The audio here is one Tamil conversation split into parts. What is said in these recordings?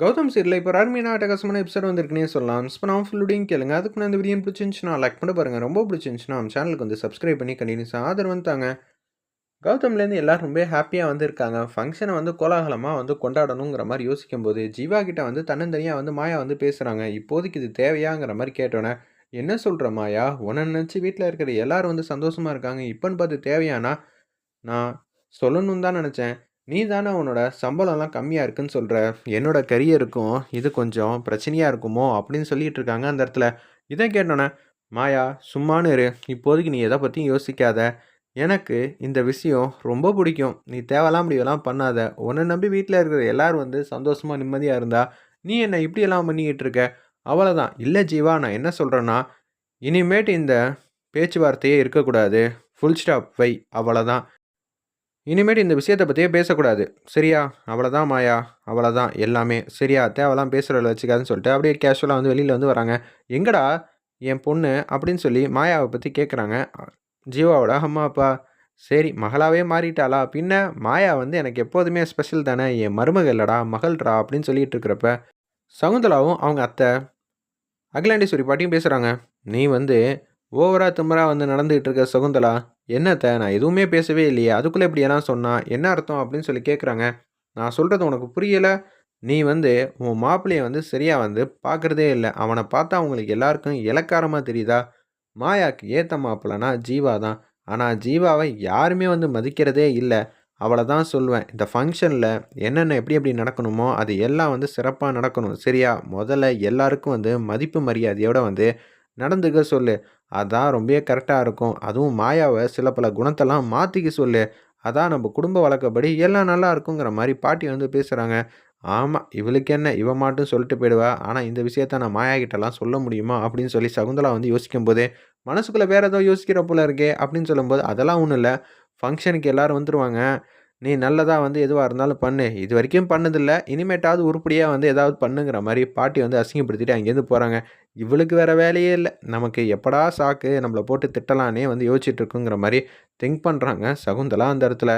கௌதம் சீரில் இப்போ அருமையான அட்டகாசமான எபிசோட் வந்திருக்குனே சொல்லலாம். இப்போ நான் ஃபுல்லுடையும் கேளுங்க. அதுக்கு நான் இந்த வீடியோ பிடிச்சிருந்துச்சுன்னா லைக் பண்ண பாருங்கள் ரொம்ப பிடிச்சிருந்துச்சுன்னா நம்ம சேனலுக்கு வந்து சப்ஸ்கிரைப் பண்ணி கண்டினியூஸாக ஆதரவு வந்தாங்க கௌதம்லேருந்து எல்லோரும் ரொம்ப ஹாப்பியாக வந்து இருக்காங்க ஃபங்க்ஷனை வந்து கோலாகலமாக வந்து கொண்டாடணுங்கிற மாதிரி யோசிக்கும் போது ஜீவா கிட்ட வந்து தன்னந்தனியாக வந்து மாயா வந்து பேசுகிறாங்க இப்போதைக்கு இது தேவையாங்கிற மாதிரி கேட்டோன்னே என்ன சொல்கிற மாயா? உன்னை நினச்சி வீட்டில் இருக்கிற எல்லாரும் வந்து சந்தோஷமாக இருக்காங்க. இப்போன்னு பார்த்து தேவையானா நான் சொல்லணும்னு தான் நினச்சேன். நீ தானே உன்னோட சம்பளம்லாம் கம்மியாக இருக்குன்னு சொல்கிற என்னோட கரியருக்கும் இது கொஞ்சம் பிரச்சனையாக இருக்குமோ அப்படின்னு சொல்லிட்டு இருக்காங்க அந்த இடத்துல. இதை கேட்டோன்னே மாயா சும்மானு இரு. இப்போதைக்கு நீ எதை பற்றியும் யோசிக்காத. எனக்கு இந்த விஷயம் ரொம்ப பிடிக்கும். நீ தேவையெல்லாம் இப்படியெல்லாம் பண்ணாத. உன்னை நம்பி வீட்டில் இருக்கிற எல்லாரும் வந்து சந்தோஷமாக நிம்மதியாக இருந்தா நீ என்னை இப்படியெல்லாம் பண்ணிக்கிட்டு இருக்க? அவ்வளோதான் இல்லை ஜீவா நான் என்ன சொல்கிறேன்னா இனிமேட்டு இந்த பேச்சுவார்த்தையே இருக்கக்கூடாது. ஃபுல் ஸ்டாப் வை. அவ்வளோதான் இனிமேட்டு இந்த விஷயத்தை பற்றியே பேசக்கூடாது. சரியா? அவ்வளோதான் மாயா. அவ்வளோதான் எல்லாமே சரியா? தேவைலாம் பேசுகிறவள வச்சுக்காதுன்னு சொல்லிட்டு அப்படியே கேஷுவலாக வந்து வெளியில் வந்து வராங்க. எங்கடா என் பொண்ணு அப்படின்னு சொல்லி மாயாவை பற்றி கேட்குறாங்க ஜீவாவோட அம்மா அப்பா. சரி மகளாவே மாறிட்டாளா? பின்ன மாயா வந்து எனக்கு எப்போதுமே ஸ்பெஷல் தானே? என் மருமக இல்லடா மகள்ரா அப்படின்னு சொல்லிட்டு இருக்கிறப்ப சகுந்தலாவும் அவங்க அத்தை அகிலாண்டேஸ்வரி பாட்டியும் பேசுகிறாங்க நீ வந்து ஓவரா திமராக வந்து நடந்துகிட்டு இருக்க சகுந்தலா என்னத்த நான் எதுவுமே பேசவே இல்லையே. அதுக்குள்ளே இப்படி எல்லாம் என்ன அர்த்தம்? அப்படின்னு சொல்லி கேட்குறாங்க நான் சொல்கிறது உனக்கு புரியலை. நீ வந்து உன் மாப்பிள்ளையை வந்து சரியாக வந்து பார்க்குறதே இல்லை. அவனை பார்த்தா அவங்களுக்கு எல்லாருக்கும் இலக்காரமாக தெரியுதா? மாயாக்கு ஏற்ற மாப்பிள்ளனா ஜீவா தான். ஆனால் ஜீவாவை யாருமே வந்து மதிக்கிறதே இல்லை. அவளை தான் சொல்லுவேன். இந்த ஃபங்க்ஷனில் என்னென்ன எப்படி எப்படி நடக்கணுமோ அது எல்லாம் வந்து சிறப்பாக நடக்கணும். சரியா? முதல்ல எல்லாருக்கும் வந்து மதிப்பு மரியாதையோடு வந்து நடந்துக்க சொல்லு. அதான் ரொம்ப கரெக்டாக இருக்கும். அதுவும் மாயாவை சில பல குணத்தெல்லாம் மாற்றிக்க சொல்லு. அதான் நம்ம குடும்ப வழக்கப்படி எல்லாம் நல்லா இருக்குங்கிற மாதிரி பாட்டி வந்து பேசுகிறாங்க ஆமாம் இவளுக்கு என்ன? இவ மாட்டும் சொல்லிட்டு போயிடுவா. ஆனால் இந்த விஷயத்த நான் மாயா கிட்டலாம் சொல்ல முடியுமா? அப்படின்னு சொல்லி சகுந்தலா வந்து யோசிக்கும் போதே மனசுக்குள்ளே வேறு ஏதோ யோசிக்கிற போல இருக்கே அப்படின்னு சொல்லும்போது அதெல்லாம் ஒன்றும் இல்லை. ஃபங்க்ஷனுக்கு எல்லோரும் வந்துடுவாங்க நீ நல்லதாக வந்து எதுவாக இருந்தாலும் பண்ணு. இது வரைக்கும் பண்ணதில்லை. இனிமேட்டாவது உருப்படியாக வந்து ஏதாவது பண்ணுங்கிற மாதிரி பாட்டி வந்து அசிங்கப்படுத்திட்டு அங்கேருந்து போகிறாங்க இவளுக்கு வேறு வேலையே இல்லை. நமக்கு எப்படா சாக்கு? நம்மளை போட்டு திட்டலானே வந்து யோசிச்சுட்டு இருக்குங்கிற மாதிரி திங்க் பண்ணுறாங்க சகுந்தலா அந்த இடத்துல.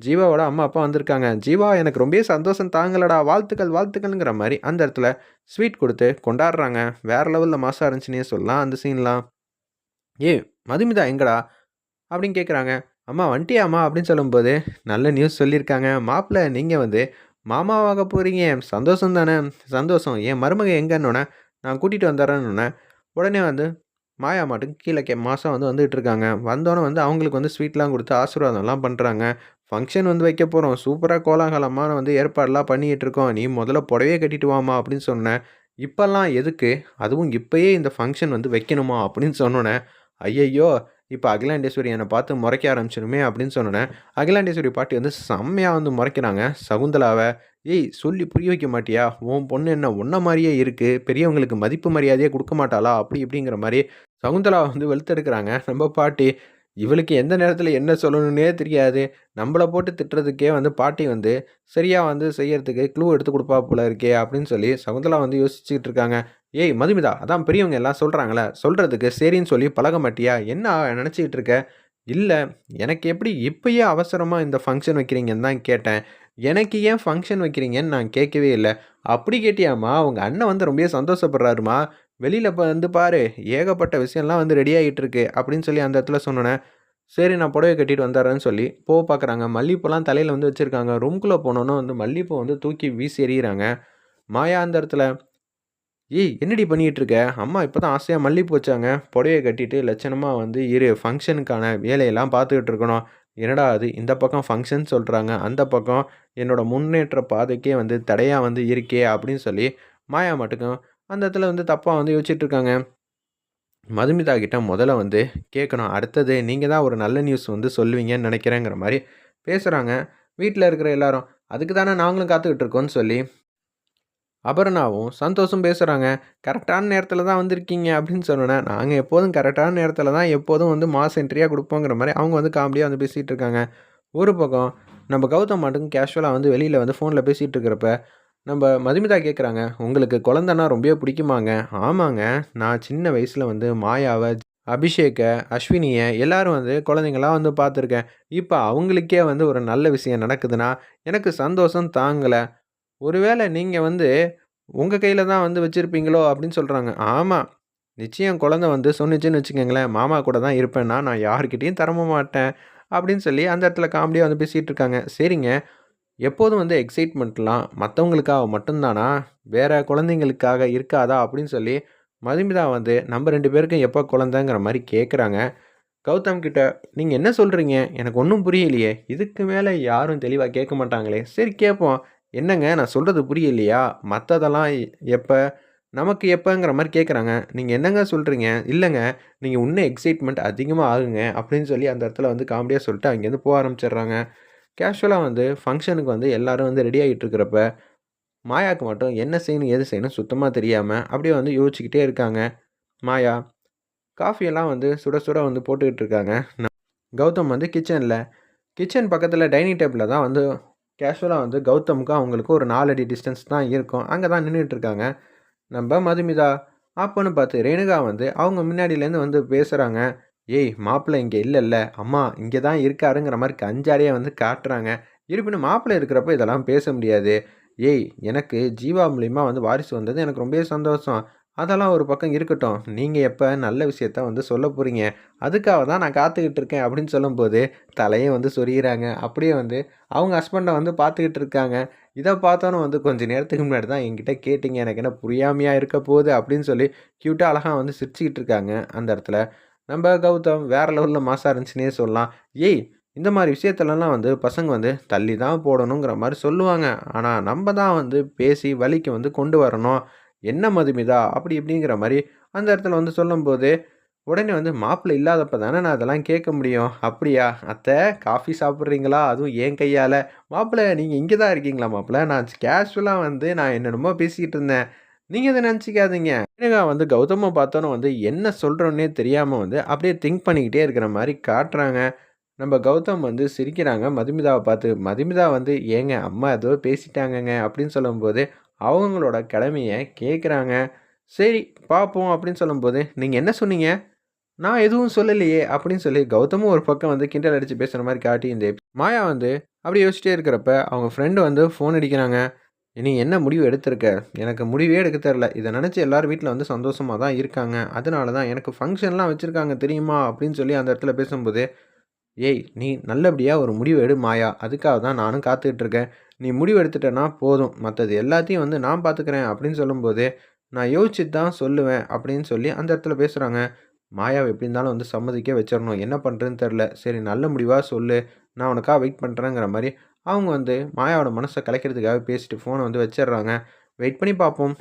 ஜீவாவோட அம்மா அப்பா வந்திருக்காங்க. ஜீவா எனக்கு ரொம்ப சந்தோஷம் தாங்களடா வாழ்த்துக்கள் வாழ்த்துக்கள்ங்கிற மாதிரி அந்த இடத்துல ஸ்வீட் கொடுத்து கொண்டாடுறாங்க. வேறு லெவலில் மாசாக இருந்துச்சுன்னே சொல்லலாம் அந்த சீன்லாம் ஏ மதுமிதா எங்கடா? அப்படின்னு கேட்குறாங்க அம்மா வந்துட்டியாம்மா? அப்படின்னு சொல்லும்போது நல்ல நியூஸ் சொல்லியிருக்காங்க. மாப்பிள்ளை நீங்கள் வந்து மாமாவாக போகிறீங்க சந்தோஷம் தானே? சந்தோஷம். என் மருமக எங்கன்னொன்னே நான் கூட்டிகிட்டு வந்துடுறேன்னு உடனே வந்து மாயா மாட்டுக்கு கீழே கே மாதம் வந்து வந்துகிட்டு இருக்காங்க வந்தோடனே வந்து அவங்களுக்கு வந்து ஸ்வீட்லாம் கொடுத்து ஆசீர்வாதம்லாம் பண்ணுறாங்க ஃபங்க்ஷன் வந்து வைக்க போகிறோம் சூப்பராக கோலாகலமான வந்து ஏற்பாடெல்லாம் பண்ணிகிட்டு இருக்கோம் நீ முதல்ல புடவையே கட்டிட்டு வாமா அப்படின்னு சொன்னேன் இப்போல்லாம் எதுக்கு? அதுவும் இப்போயே இந்த ஃபங்க்ஷன் வந்து வைக்கணுமா? அப்படின்னு சொன்னோன்னே ஐயையோ! இப்போ அகிலாண்டேஸ்வரி என்னை பார்த்து முறைக்க ஆரம்பிச்சிருமே அப்படின்னு சொன்னேன் அகிலாண்டேஸ்வரி பாட்டி வந்து செம்மையாக வந்து முறைக்கிறாங்க. சகுந்தலாவை ஏய் சொல்லி புரிய வைக்க மாட்டியா? உன் பொண்ணு என்ன ஒன்ன மாதிரியே இருக்குது பெரியவங்களுக்கு மதிப்பு மரியாதையே கொடுக்க மாட்டாளா? அப்படி இப்படிங்கிற மாதிரி சகுந்தலா வந்து வெளுத்தெடுக்கிறாங்க. நம்ம பாட்டி இவளுக்கு எந்த நேரத்தில் என்ன சொல்லணுன்னே தெரியாது. நம்மளை போட்டு திட்டுறதுக்கே வந்து பாட்டி வந்து சரியாக வந்து செய்யறதுக்கு க்ளூ எடுத்து கொடுப்பா போல இருக்கே அப்படின்னு சொல்லி சகுந்தலா வந்து யோசிச்சுக்கிட்டு இருக்காங்க. ஏய் மதுமிதா அதான் பெரியவங்க எல்லாம் சொல்கிறாங்களே சொல்கிறதுக்கு சரின்னு சொல்லி பழக மாட்டியா? என்ன நினச்சிக்கிட்டு இருக்க? இல்லை எனக்கு எப்படி இப்பயே அவசரமாக இந்த ஃபங்க்ஷன் வைக்கிறீங்கன்னு தான் கேட்டேன். எனக்கு ஏன் ஃபங்க்ஷன் வைக்கிறீங்கன்னு நான் கேட்கவே இல்லை. அப்படி கேட்டியாம்மா அவங்க அண்ணன் வந்து ரொம்ப சந்தோஷப்படுறாருமா? வெளியில் இப்போ வந்து பாரு ஏகப்பட்ட விஷயம்லாம் வந்து ரெடி ஆகிட்டு இருக்கு அப்படின்னு சொல்லி அந்த இடத்துல சொன்னோன்னே சரி நான் புடவை கட்டிட்டு வந்துடுறேன்னு சொல்லி போக பார்க்குறாங்க மல்லிப்பூலாம் தலையில் வந்து வச்சுருக்காங்க. ரூம்குள்ளே போனோன்னே வந்து மல்லிப்பூ வந்து தூக்கி வீசி எறிகிறாங்க மாயா அந்த இடத்துல ஏய் என்னடி பண்ணிகிட்டு இருக்க அம்மா இப்போ தான் ஆசையாக மல்லிகைப்பூ வச்சாங்க புடவையை கட்டிட்டு லட்சணமாக வந்து இரு ஃபங்க்ஷனுக்கான வேலையெல்லாம் பார்த்துக்கிட்டு இருக்கணும் என்னடா அது? இந்த பக்கம் ஃபங்க்ஷன் சொல்கிறாங்க அந்த பக்கம் என்னோடய முன்னேற்ற பாதைக்கே வந்து தடையாக வந்து இருக்கே அப்படின்னு சொல்லி மாயா மட்டுக்கும் அந்த இடத்துல வந்து தப்பாக வந்து யோசிச்சுட்டு இருக்காங்க மதுமிதா கிட்ட முதல்ல வந்து கேட்கணும் அடுத்தது நீங்கள் தான் ஒரு நல்ல நியூஸ் வந்து சொல்லுவீங்கன்னு நினைக்கிறேங்கிற மாதிரி பேசுகிறாங்க வீட்டில் இருக்கிற எல்லாரும் அதுக்கு தானே நாங்களும் காத்துக்கிட்டு இருக்கோம்னு சொல்லி அபர்ணாவும் சந்தோஷம் பேசுகிறாங்க கரெக்டான நேரத்தில் தான் வந்திருக்கீங்க அப்படின்னு சொன்னேன் நாங்கள் எப்போதும் கரெக்டான நேரத்தில் தான் எப்போதும் வந்து மாஸ் என்ட்ரியாக கொடுப்போங்கிற மாதிரி அவங்க வந்து காமெடியாக வந்து பேசிகிட்டு இருக்காங்க. ஒரு பக்கம் நம்ம கௌதம் மாட்டுக்கும் கேஷுவலாக வந்து வெளியில் வந்து ஃபோனில் பேசிகிட்டு இருக்கிறப்ப நம்ம மதுமிதா கேட்குறாங்க உங்களுக்கு குழந்தைன்னா ரொம்ப பிடிக்குமாங்க. ஆமாங்க நான் சின்ன வயசில் வந்து மாயாவை அபிஷேக்கை அஸ்வினியை எல்லாரும் வந்து குழந்தைங்களாம் வந்து பார்த்துருக்கேன். இப்போ அவங்களுக்கே வந்து ஒரு நல்ல விஷயம் நடக்குதுன்னா எனக்கு சந்தோஷம் தாங்கலை. ஒருவேளை நீங்கள் வந்து உங்கள் கையில் தான் வந்து வச்சுருப்பீங்களோ அப்படின்னு சொல்கிறாங்க ஆமாம் நிச்சயம் குழந்தை வந்து சொன்னுச்சுன்னு வச்சுக்கோங்களேன் மாமா கூட தான் இருப்பேன்னா, நான் யாருக்கிட்டேயும் தரம மாட்டேன். அப்படின்னு சொல்லி அந்த இடத்துல காமெடியாக வந்து பேசிகிட்டு இருக்காங்க. சரிங்க. எப்போதும் வந்து எக்ஸைட்மெண்ட்லாம் மற்றவங்களுக்காக மட்டும்தானா வேறு குழந்தைங்களுக்காக இருக்காதா? அப்படின்னு சொல்லி மதுமிதா வந்து நம்ம ரெண்டு பேருக்கும் எப்போ குழந்தைங்கிற மாதிரி கேட்குறாங்க. கௌதம் கிட்ட, நீங்கள் என்ன சொல்கிறீங்க எனக்கு ஒன்றும் புரியலையே." இதுக்கு மேலே யாரும் தெளிவாக கேட்க மாட்டாங்களே. சரி கேட்போம். "என்னங்க நான் சொல்கிறது புரியலையா? மற்றதெல்லாம் எப்போ நமக்கு எப்போங்கிற மாதிரி கேட்குறாங்க. நீங்கள் என்னங்க சொல்கிறீங்க இல்லைங்க நீங்கள் இன்னும் எக்ஸைட்மெண்ட் அதிகமாக ஆகுங்க." அப்படின்னு சொல்லி அந்த இடத்துல வந்து காமெடியாக சொல்லிட்டு அங்கேருந்து போக ஆரம்பிச்சிடுறாங்க கேஷுவலாக வந்து ஃபங்க்ஷனுக்கு வந்து எல்லோரும் வந்து ரெடி ஆகிட்டு இருக்கிறப்ப, மாயாவுக்கு மட்டும் என்ன செய்யணும், எது செய்யணும் சுத்தமாக தெரியாமல் அப்படியே வந்து யோசிச்சுக்கிட்டே இருக்காங்க. மாயா, காஃபியெல்லாம் வந்து சுட சுட வந்து போட்டுக்கிட்டு இருக்காங்க. ந கௌதம் வந்து கிச்சனில் கிச்சன் பக்கத்தில் டைனிங் டேபிளில் தான் வந்து கேஷுவலாக வந்து கௌதமுக்கு அவங்களுக்கு ஒரு 4 அடி டிஸ்டன்ஸ் தான் இருக்கும். அங்கே தான் நின்றுட்டுருக்காங்க இருக்காங்க. மதுமிதா அப்போன்னு பார்த்து ரேணுகா வந்து அவங்க முன்னாடியிலேருந்து வந்து பேசுகிறாங்க "ஏய் மாப்பிள்ளை இங்கே இல்லைல்ல அம்மா இங்கே தான் இருக்காருங்கிற மாதிரி கஞ்சாடையா வந்து காட்டுறாங்க. இருப்பினும் மாப்பிள்ளை இருக்கிறப்ப இதெல்லாம் பேச முடியாது. ஏய் எனக்கு ஜீவா மூலியமா வந்து வாரிசு வந்தது எனக்கு ரொம்பவே சந்தோஷம். அதெல்லாம் ஒரு பக்கம் இருக்கட்டும். நீங்கள் எப்போ நல்ல விஷயத்த வந்து சொல்ல போகிறீங்க அதுக்காக தான் நான் காத்துக்கிட்டு இருக்கேன்." அப்படின்னு சொல்லும்போது தலையை வந்து சொரியிறாங்க அப்படியே வந்து அவங்க ஹஸ்பண்டை வந்து பார்த்துக்கிட்டு இருக்காங்க. இதை பார்த்தோன்னு வந்து கொஞ்ச நேரத்துக்கு முன்னாடி தான் என்கிட்ட கேட்டிங்க எனக்கு என்ன புரியாமையாக இருக்க போகுது? அப்படின்னு சொல்லி க்யூட்டாக அழகாக வந்து சிரிச்சுக்கிட்டு இருக்காங்க அந்த இடத்துல. நம்ம கௌதம் வேற லெவலில் மாசாக இருந்துச்சுன்னே சொல்லலாம். "ஏய் இந்த மாதிரி விஷயத்துலலாம் வந்து பசங்க வந்து தள்ளி தான் போடணுங்கிற மாதிரி சொல்லுவாங்க. ஆனால் நம்ம தான் வந்து பேசி வழிக்கு வந்து கொண்டு வரணும். என்ன மதுமிதா?" அப்படி இப்படிங்கிற மாதிரி அந்த இடத்துல வந்து சொல்லும்போது, உடனே வந்து "மாப்பிள்ளை இல்லாதப்ப தானே நான் அதெல்லாம் கேட்க முடியும்." "அப்படியா? அத்தை காஃபி சாப்பிட்றீங்களா அதுவும் என் கையால் "மாப்பிள்ளை நீங்கள் இங்கே தான் இருக்கீங்களா மாப்பிள்ளை? நான் கேஷுவலாக வந்து நான் என்னென்னமோ பேசிக்கிட்டு இருந்தேன். நீங்கள் இதை நினச்சிக்காதீங்க ரேணுகா வந்து கௌதம பார்த்தோன்னே வந்து என்ன சொல்கிறோன்னே தெரியாமல் வந்து அப்படியே திங்க் பண்ணிக்கிட்டே இருக்கிற மாதிரி காட்டுறாங்க. நம்ம கௌதம் வந்து சிரிக்கிறாங்க மதுமிதாவை பார்த்து. மதுமிதா வந்து "ஏங்க அம்மா ஏதோ பேசிட்டாங்கங்க." அப்படின்னு சொல்லும்போது அவங்களோட கடமையை கேட்குறாங்க. "சரி பார்ப்போம்." அப்படின்னு சொல்லும்போது, நீங்கள் என்ன சொன்னீங்க?" "நான் எதுவும் சொல்லலையே." அப்படின்னு சொல்லி கௌதமும் ஒரு பக்கம் வந்து கிண்டல் அடித்து பேசுகிற மாதிரி காட்டி இந்த மாயா வந்து அப்படியே யோசிச்சிட்டே இருக்கிறப்ப அவங்க ஃப்ரெண்டு வந்து ஃபோன் அடிக்கிறாங்க. "நீ என்ன முடிவு எடுத்திருக்க? எனக்கு முடிவே எடுக்க தெரியல. இதை நினச்சி எல்லோரும் வீட்டில் வந்து சந்தோஷமாக தான் இருக்காங்க. அதனால தான் எனக்கு ஃபங்க்ஷன்லாம் வச்சுருக்காங்க தெரியுமா?" அப்படின்னு சொல்லி அந்த இடத்துல பேசும்போது, "ஏய் நீ நல்லபடியாக ஒரு முடிவு எடு மாயா. அதுக்காக தான் நானும் காத்துக்கிட்டு இருக்கேன். நீ முடிவெடுத்துட்டேன்னா போதும். மற்றது எல்லாத்தையும் வந்து நான் பார்த்துக்கிறேன்." அப்படின்னு சொல்லும்போது, "நான் யோசிச்சு தான் சொல்லுவேன்." அப்படின்னு சொல்லி அந்த இடத்துல பேசுகிறாங்க மாயாவை எப்படி இருந்தாலும் வந்து சம்மதிக்க வச்சிடணும் என்ன பண்ணுறதுன்னு தெரில "சரி நல்ல முடிவாக சொல்லு. நான் உனக்காக வெயிட் பண்ணுறேங்கிற மாதிரி அவங்க வந்து மாயாவோட மனசை கலைக்கிறதுக்காக பேசிட்டு ஃபோனை வந்து வச்சிடுறாங்க. வெயிட் பண்ணி பார்ப்போம்.